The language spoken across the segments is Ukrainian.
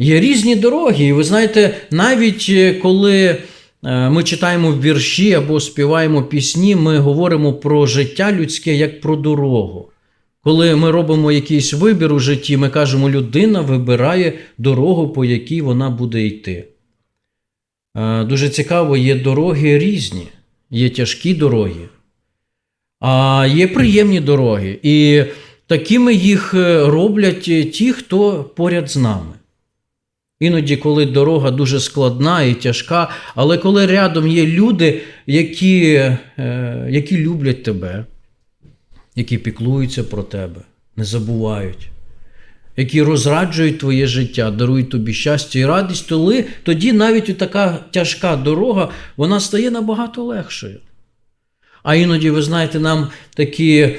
Є різні дороги. І ви знаєте, навіть е, коли е, ми читаємо вірші або співаємо пісні, ми говоримо про життя людське як про дорогу. Коли ми робимо якийсь вибір у житті, ми кажемо, людина вибирає дорогу, по якій вона буде йти. Е, Дуже цікаво, є дороги різні, є тяжкі дороги, а є приємні дороги. І такими їх роблять ті, хто поряд з нами. Іноді, коли дорога дуже складна і тяжка, але коли рядом є люди, які, е, які люблять тебе, які піклуються про тебе, не забувають, які розраджують твоє життя, дарують тобі щастя і радість, толи, тоді навіть така тяжка дорога вона стає набагато легшою. А іноді, ви знаєте, нам такі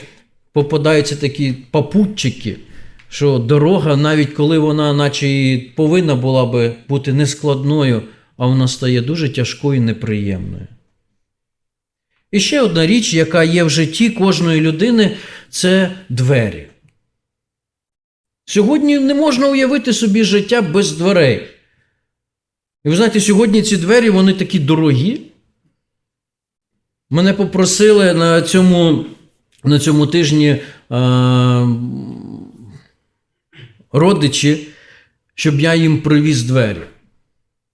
попадаються такі попутчики, що дорога, навіть коли вона, наче і повинна була би бути нескладною, а вона стає дуже тяжкою і неприємною. І ще одна річ, яка є в житті кожної людини, це двері. Сьогодні не можна уявити собі життя без дверей. І ви знаєте, сьогодні ці двері вони такі дорогі. Мене попросили на цьому, на цьому тижні е, родичі, щоб я їм привіз двері.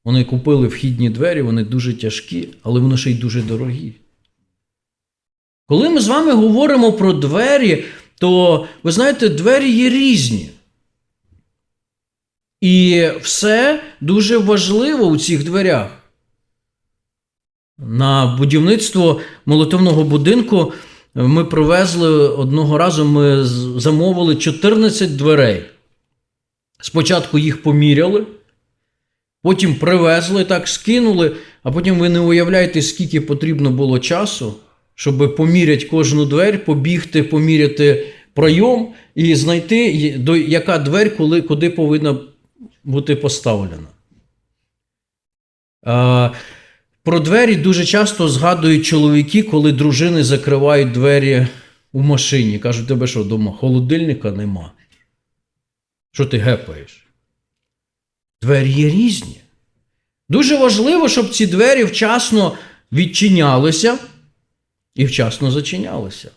Вони купили вхідні двері, вони дуже тяжкі, але вони ще й дуже дорогі. Коли ми з вами говоримо про двері, то ви знаєте, двері є різні. І все дуже важливо у цих дверях. На будівництво молитовного будинку ми привезли одного разу, ми замовили 14 дверей. Спочатку їх поміряли, потім привезли, так скинули, а потім ви не уявляєте, скільки потрібно було часу, щоб поміряти кожну двері, побігти, поміряти пройом і знайти, до- яка двері коли, куди повинна бути поставлена. А, про двері дуже часто згадують чоловіки, коли дружини закривають двері у машині. Кажуть, тебе що, вдома холодильника нема. Що ти гепаєш? Двері є різні. Дуже важливо, щоб ці двері вчасно відчинялися і вчасно зачинялися.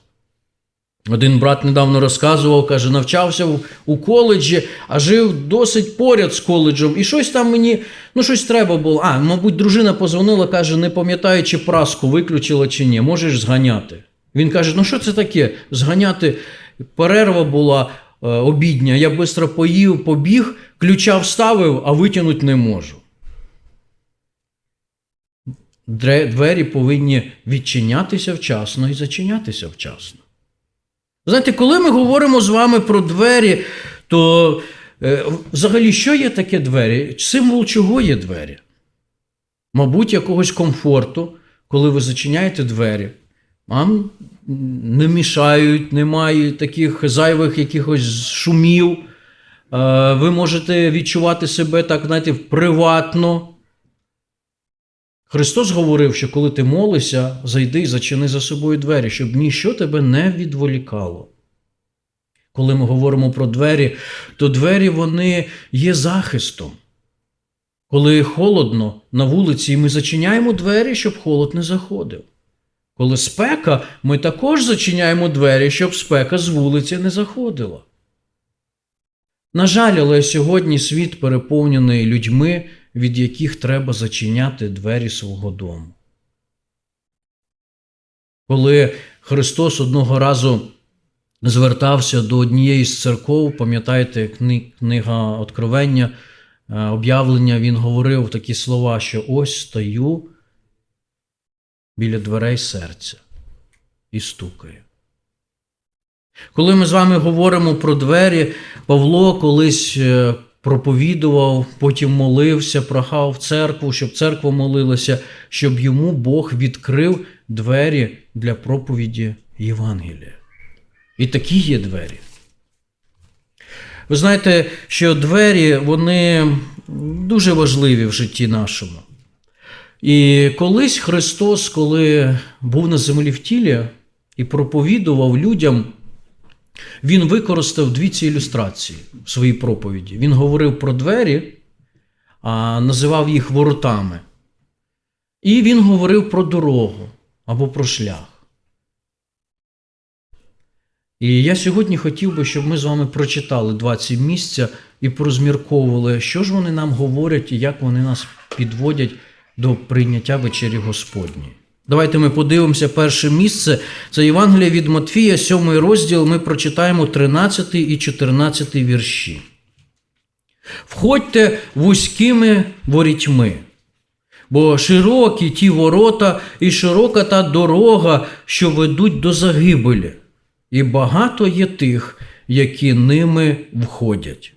Один брат недавно розказував, каже, навчався у коледжі, а жив досить поряд з коледжем. І щось там мені, ну щось треба було. А, мабуть, дружина позвонила, каже, не пам'ятаю, чи праску виключила чи ні, можеш зганяти. Він каже: ну що це таке? Зганяти перерва була обідня, я швидко поїв, побіг, ключа вставив, а витягнути не можу. Двері повинні відчинятися вчасно і зачинятися вчасно. Знаєте, коли ми говоримо з вами про двері, то е, взагалі що є таке двері? Символ чого є двері? Мабуть, якогось комфорту, коли ви зачиняєте двері. Вам не мішають, немає таких зайвих якихось шумів. Е, Ви можете відчувати себе так, знаєте, приватно. Христос говорив, що коли ти молишся, зайди і зачини за собою двері, щоб ніщо тебе не відволікало. Коли ми говоримо про двері, то двері вони є захистом. Коли холодно на вулиці, ми зачиняємо двері, щоб холод не заходив. Коли спека, ми також зачиняємо двері, щоб спека з вулиці не заходила. На жаль, але сьогодні світ переповнений людьми, від яких треба зачиняти двері свого дому. Коли Христос одного разу звертався до однієї з церков, пам'ятаєте, книга Откровення, е, об'явлення, він говорив такі слова, що ось стою біля дверей серця і стукаю. Коли ми з вами говоримо про двері, Павло колись е, проповідував, потім молився, прохав церкву, щоб церква молилася, щоб йому Бог відкрив двері для проповіді Євангелія. І такі є двері. Ви знаєте, що двері вони дуже важливі в житті нашому. І колись Христос, коли був на землі в тілі і проповідував людям, він використав дві ці ілюстрації в своїй проповіді. Він говорив про двері а називав їх воротами. І він говорив про дорогу або про шлях. І я сьогодні хотів би, щоб ми з вами прочитали 20 місця і порозмірковували, що ж вони нам говорять і як вони нас підводять до прийняття вечері Господньої. Давайте ми подивимося перше місце. Це Євангелія від Матфія, 7 розділ. Ми прочитаємо 13 і 14 вірші. Входьте вузькими ворітьми, бо широкі ті ворота і широка та дорога, що ведуть до загибелі, і багато є тих, які ними входять.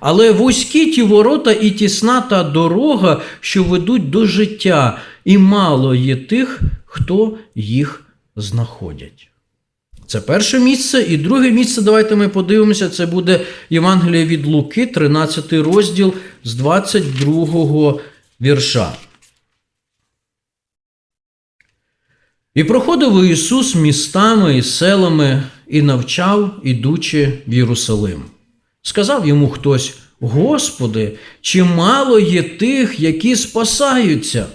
Але вузькі ті ворота і тісна та дорога, що ведуть до життя, і мало є тих, хто їх знаходять. Це перше місце. І друге місце, давайте ми подивимося, це буде Євангеліє від Луки, 13 розділ з 22 вірша. І проходив Ісус містами і селами і навчав, ідучи в Єрусалим. Сказав йому хтось: Господи, чи мало є тих, які спасаються?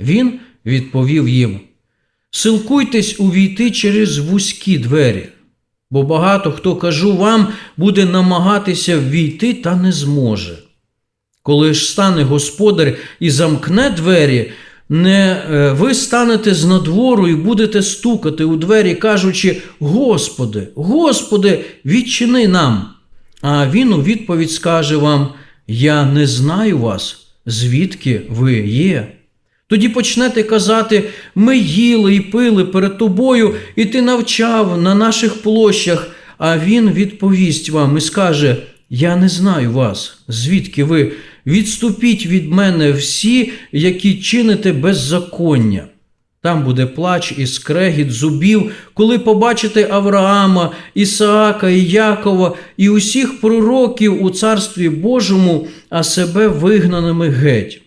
Він відповів їм: Силкуйтесь увійти через вузькі двері, бо багато хто кажу вам, буде намагатися ввійти та не зможе. Коли ж стане господар і замкне двері, не е, ви станете з надвору і будете стукати у двері, кажучи: Господи, Господи, відчини нам. А він у відповідь скаже вам: Я не знаю вас, звідки ви є. Тоді почнете казати: ми їли і пили перед тобою, і ти навчав на наших площах. А він відповість вам і скаже: Я не знаю вас, звідки ви. Відступіть від мене всі, які чините беззаконня. Там буде плач і скрегіт зубів, коли побачите Авраама, Ісаака і Якова і усіх пророків у Царстві Божому, а себе вигнаними геть.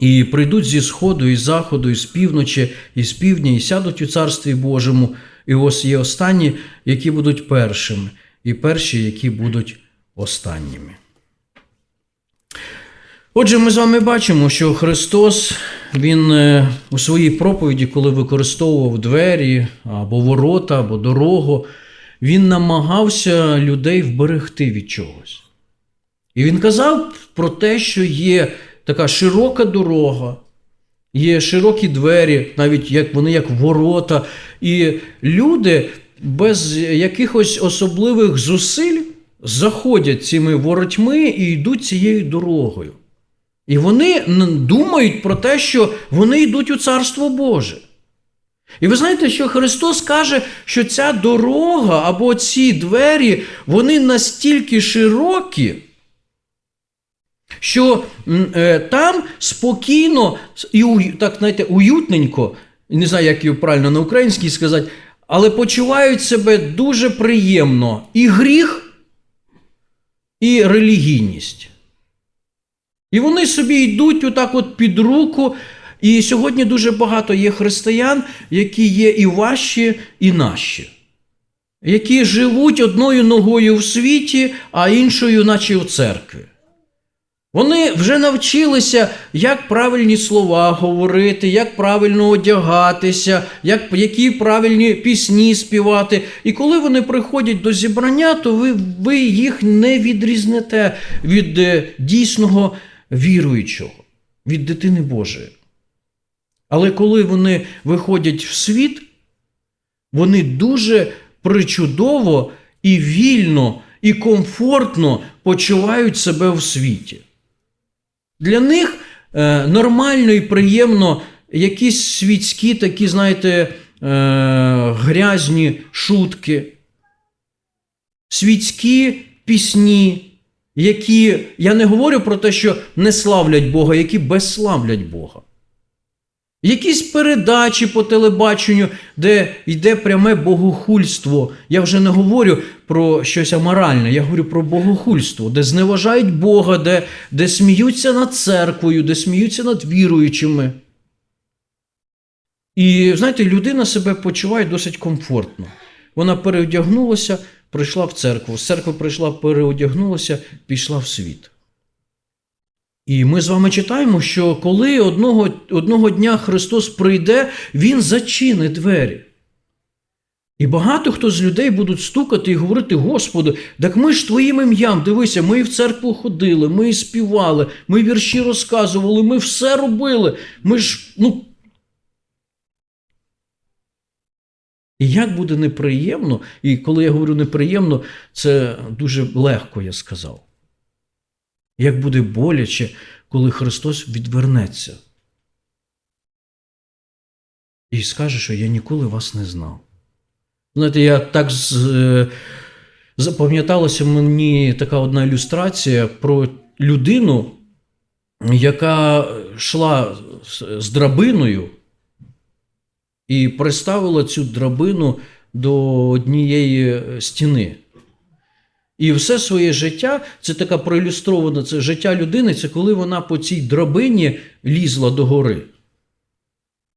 І прийдуть зі сходу, і заходу, і з півночі, і з півдня, і сядуть у Царстві Божому. І ось є останні, які будуть першими, і перші, які будуть останніми. Отже, ми з вами бачимо, що Христос Він е, у своїй проповіді, коли використовував двері або ворота, або дорогу, він намагався людей вберегти від чогось. І він казав про те, що є така широка дорога, є широкі двері, навіть як вони як ворота, і люди без якихось особливих зусиль заходять цими воротьми і йдуть цією дорогою. І вони думають про те, що вони йдуть у Царство Боже. І ви знаєте, що Христос каже, що ця дорога або ці двері, вони настільки широкі, що е, там спокійно і так, знаєте, уютненько, не знаю, як його правильно на українській сказати, але почувають себе дуже приємно і гріх, і релігійність. І вони собі йдуть отак от під руку. І сьогодні дуже багато є християн, які є і ваші, і наші, які живуть одною ногою в світі, а іншою, наче у церкві. Вони вже навчилися, як правильні слова говорити, як правильно одягатися, як, які правильні пісні співати. І коли вони приходять до зібрання, то ви, ви їх не відрізнете від е, дійсного віруючого, від дитини Божої. Але коли вони виходять в світ, вони дуже причудово і вільно, і комфортно почувають себе в світі. Для них е, нормально і приємно якісь світські такі, знаєте, е, грязні шутки, світські пісні, які я не говорю про те, що не славлять Бога, які безславлять Бога. Якісь передачі по телебаченню, де йде пряме богохульство. Я вже не говорю про щось аморальне, я говорю про богохульство, де зневажають Бога, де, де сміються над церквою, де сміються над віруючими. І знаєте, людина себе почуває досить комфортно. Вона переодягнулася, прийшла в церкву. З церкви прийшла, переодягнулася, пішла в світ. І ми з вами читаємо, що коли одного, одного дня Христос прийде, Він зачинить двері. І багато хто з людей будуть стукати і говорити: Господи, так ми ж твоїм ім'ям, дивися, ми і в церкву ходили, ми і співали, ми вірші розказували, ми все робили. Ми ж, ну. І як буде неприємно, і коли я говорю неприємно, це дуже легко я сказав. Як буде боляче, коли Христос відвернеться і скаже, що я ніколи вас не знав. Знаєте, я так з, е, запам'яталася мені така одна ілюстрація про людину, яка йшла з, з драбиною і приставила цю драбину до однієї стіни. І все своє життя, це така проілюстрована, це життя людини, це коли вона по цій драбині лізла до гори.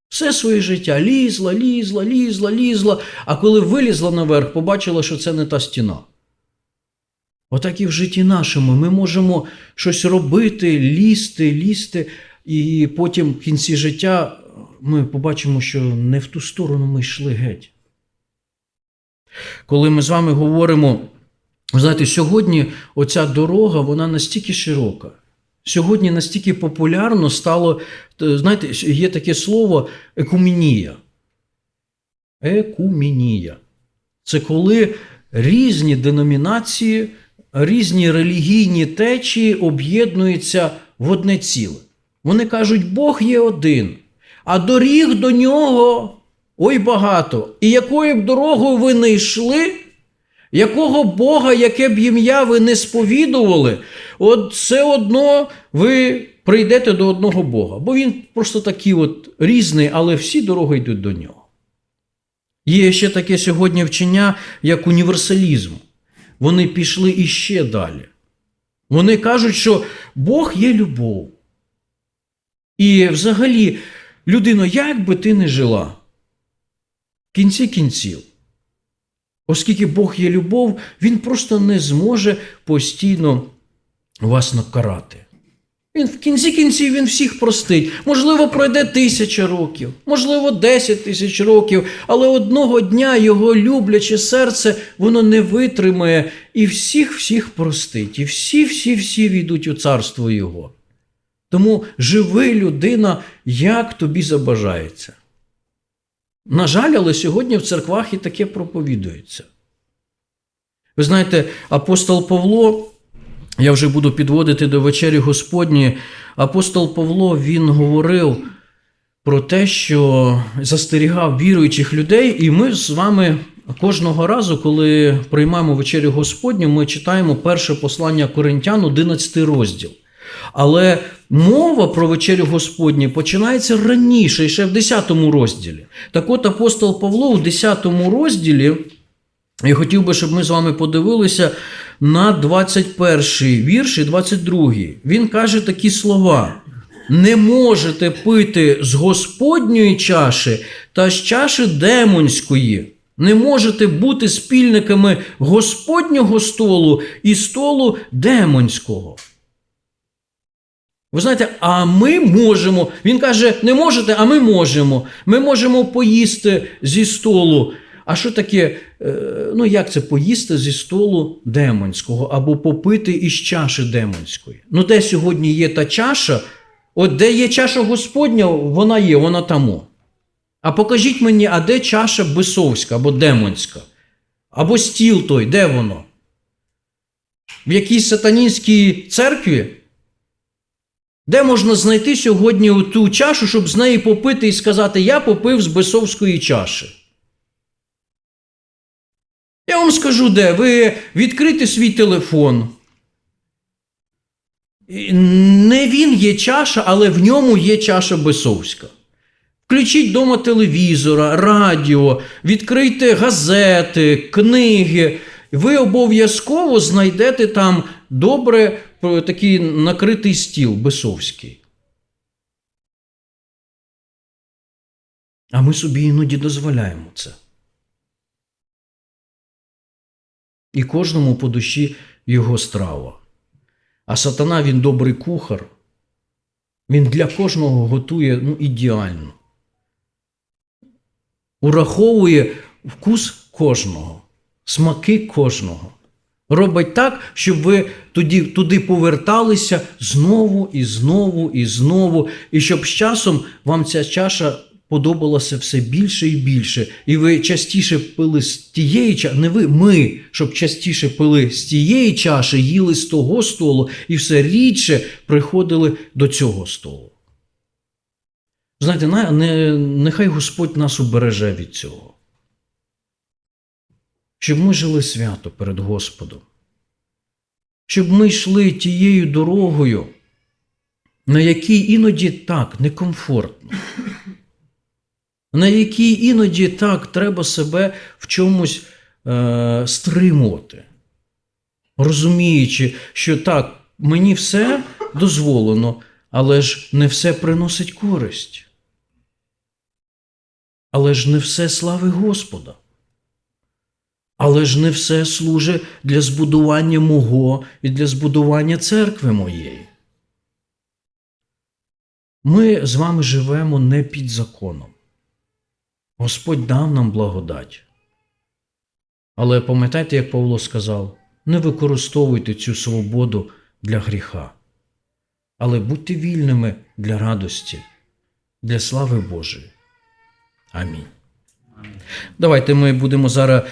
Все своє життя лізла, лізла, лізла, лізла, а коли вилізла наверх, побачила, що це не та стіна. Отак і в житті нашому ми можемо щось робити, лізти, лізти, і потім в кінці життя ми побачимо, що не в ту сторону ми йшли геть. Коли ми з вами говоримо, знаєте, сьогодні оця дорога, вона настільки широка. Сьогодні настільки популярно стало, е, знаєте, є таке слово екуменія. Екуменія. Це коли різні деномінації, різні релігійні течії об'єднуються в одне ціле. Вони кажуть, Бог є один, а доріг до нього ой багато. І якою б дорогою ви не йшли, якого Бога, яке б ім'я ви не сповідували, от все одно ви прийдете до одного Бога. Бо він просто такий от різний, але всі дороги йдуть до нього. Є ще таке сьогодні вчення, як універсалізм. Вони пішли іще далі. Вони кажуть, що Бог є любов. І взагалі, людино, як би ти не жила, в кінці кінців, оскільки Бог є любов, Він просто не зможе постійно вас накарати. Він в кінці кінців він всіх простить. Можливо, пройде тисяча років, можливо, десять тисяч років, але одного дня його любляче серце воно не витримає і всіх всіх простить, і всі, всі, всі війдуть у царство Його. Тому живи людина, як тобі забажається. На жаль, але сьогодні в церквах і таке проповідується. Ви знаєте, апостол Павло. Я вже буду підводити до вечері Господні. Апостол Павло він говорив про те, що застерігав віруючих людей, і ми з вами кожного разу, коли приймаємо вечерю Господню, ми читаємо перше послання Коринтян, 11 розділ. Але мова про вечерю Господню починається раніше, ще в 10 розділі. Так от апостол Павло в 10 розділі. Я хотів би, щоб ми з вами подивилися на 21 вірш і 22. Він каже такі слова: не можете пити з Господньої чаші та з чаші демонської. Не можете бути спільниками Господнього столу і столу демонського. Ви знаєте, а ми можемо. Він каже, не можете, а ми можемо. Ми можемо поїсти зі столу. А що таке, ну як це поїсти зі столу демонського або попити із чаші демонської? Ну, де сьогодні є та чаша, от де є чаша Господня, вона є, вона тамо. А покажіть мені, а де чаша бисовська або демонська? Або стіл той, де воно? В якійсь сатанінській церкві? Де можна знайти сьогодні ту чашу, щоб з неї попити і сказати, я попив з бисовської чаші? Я вам скажу, де ви відкрите свій телефон. Не він є чаша, але в ньому є чаша Бесовська. Включіть вдома телевізора, радіо, відкрийте газети, книги. Ви обов'язково знайдете там добре такий накритий стіл Бесовський. А ми собі іноді дозволяємо це. І кожному по душі його страва. А сатана він добрий кухар, Він для кожного готує ну, ідеально. Ураховує вкус кожного, смаки кожного. Робить так, щоб ви тоді, туди поверталися знову і знову і знову, і щоб з часом вам ця чаша подобалася все більше і більше. І ви частіше пили з тієї чаші, не ви, ми, щоб частіше пили з тієї чаші, їли з того столу і все рідше приходили до цього столу. Знаєте, не, нехай Господь нас убереже від цього. Щоб ми жили свято перед Господом. Щоб ми йшли тією дорогою, на якій іноді так некомфортно, на якій іноді так треба себе в чомусь е, стримувати, розуміючи, що так, мені все дозволено, але ж не все приносить користь. Але ж не все слави Господа. Але ж не все служить для збудування мого і для збудування церкви моєї. Ми з вами живемо не під законом. Господь дав нам благодать. Але пам'ятайте, як Павло сказав, не використовуйте цю свободу для гріха, але будьте вільними для радості, для слави Божої. Амінь. Давайте ми будемо зараз